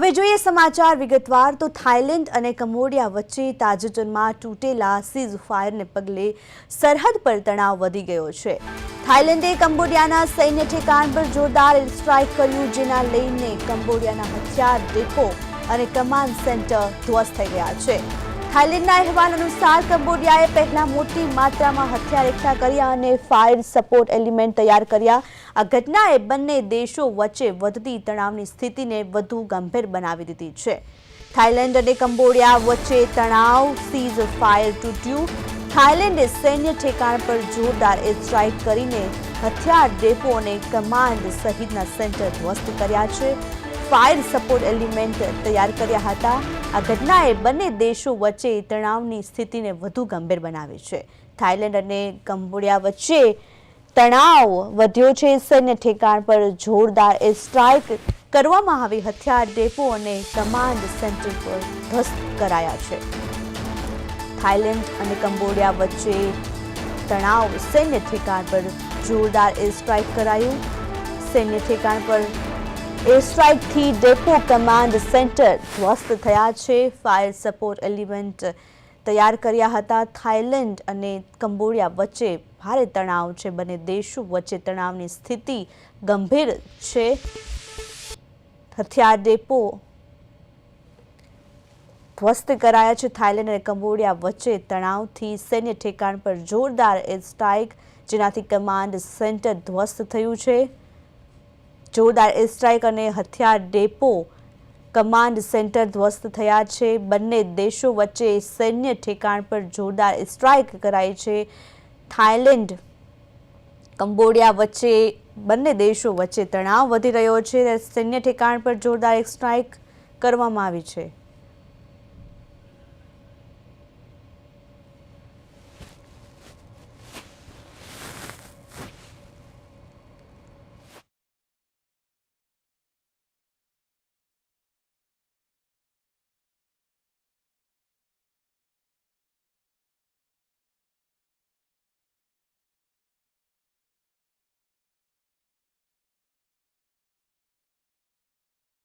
હવે જોઈએ સમાચાર વિગતવાર. તો થાઇલેન્ડ અને કંબોડિયા વચ્ચે તાજેતરમાં તૂટેલા સીઝ ફાયરને પગલે સરહદ પર તણાવ વધી ગયો છે. થાઇલેન્ડે કંબોડિયાના સૈન્ય ઠેકાણ પર જોરદાર સ્ટ્રાઇક કર્યું, જેના લઈને કંબોડિયાના હથિયાર ડેપો અને કમાન્ડ સેન્ટર ધ્વસ્ત થઈ ગયા છે. થાઇલેન્ડના અહેવાલ અનુસાર કંબોડિયાએ પહેલા મોટી માત્રામાં હથિયાર એકઠા કર્યા અને ફાયર સપોર્ટ એલિમેન્ટ તૈયાર કર્યા. આ ઘટનાએ બંને દેશો વચ્ચે વધતી તણાવની સ્થિતિને વધુ ગંભીર બનાવી દીધી છે. થાઇલેન્ડ અને કંબોડિયા વચ્ચે તણાવ સીઝ ફાયર તૂટ્યું. થાઇલેન્ડે સૈન્ય ઠેકાણ પર જોરદાર એરસ્ટ્રાઇક કરીને હથિયાર ડેપો અને કમાન્ડ સહિતના સેન્ટર ધ્વસ્ત કર્યા છે. ફાયર સપોર્ટ એલિમેન્ટ તૈયાર કર્યા હતા. આ ઘટનાએ બંને દેશો વચ્ચે તણાવની સ્થિતિને વધુ ગંભીર બનાવી છે. થાઇલેન્ડ અને કંબોડિયા વચ્ચે તણાવ વધ્યો છે. સૈન્ય ઠેકાણ પર જોરદાર સ્ટ્રાઇક કરવામાં આવી. હથિયાર ડેપો અને કમાન્ડ સેન્ટર પર ધ્વસ્ત કરાયા છે. થાઇલેન્ડ અને કંબોડિયા વચ્ચે તણાવ. સૈન્ય ઠેકાણ પર જોરદાર સ્ટ્રાઇક કરાયું. સૈન્ય ઠેકાણ પર એર સ્ટ્રાઇકથી ડેપો કમાન્ડ સેન્ટર ધ્વસ્ત થયા છે. ફાયર સપોર્ટ એલિમેન્ટ તૈયાર કર્યા હતા. થાઇલેન્ડ અને કંબોડિયા વચ્ચે ભારે તણાવ છે. બંને દેશો વચ્ચે તણાવની સ્થિતિ ગંભીર છે. હથિયાર ડેપો ધ્વસ્ત કરાયા છે. થાઇલેન્ડ અને કંબોડિયા વચ્ચે તણાવથી સૈન્ય ઠેકાણ પર જોરદાર એર સ્ટ્રાઇક જેનાથી કમાન્ડ સેન્ટર ધ્વસ્ત થયું છે. જોરદાર એરસ્ટ્રાઇક અને હથિયાર ડેપો કમાન્ડ સેન્ટર ધ્વસ્ત થયા છે. બંને દેશો વચ્ચે સૈન્ય ઠેકાણ પર જોરદાર સ્ટ્રાઇક કરાઈ છે. થાઇલેન્ડ, કંબોડિયા વચ્ચે, બંને દેશો વચ્ચે તણાવ વધી રહ્યો છે. સૈન્ય ઠેકાણ પર જોરદાર સ્ટ્રાઇક કરવામાં આવી છે.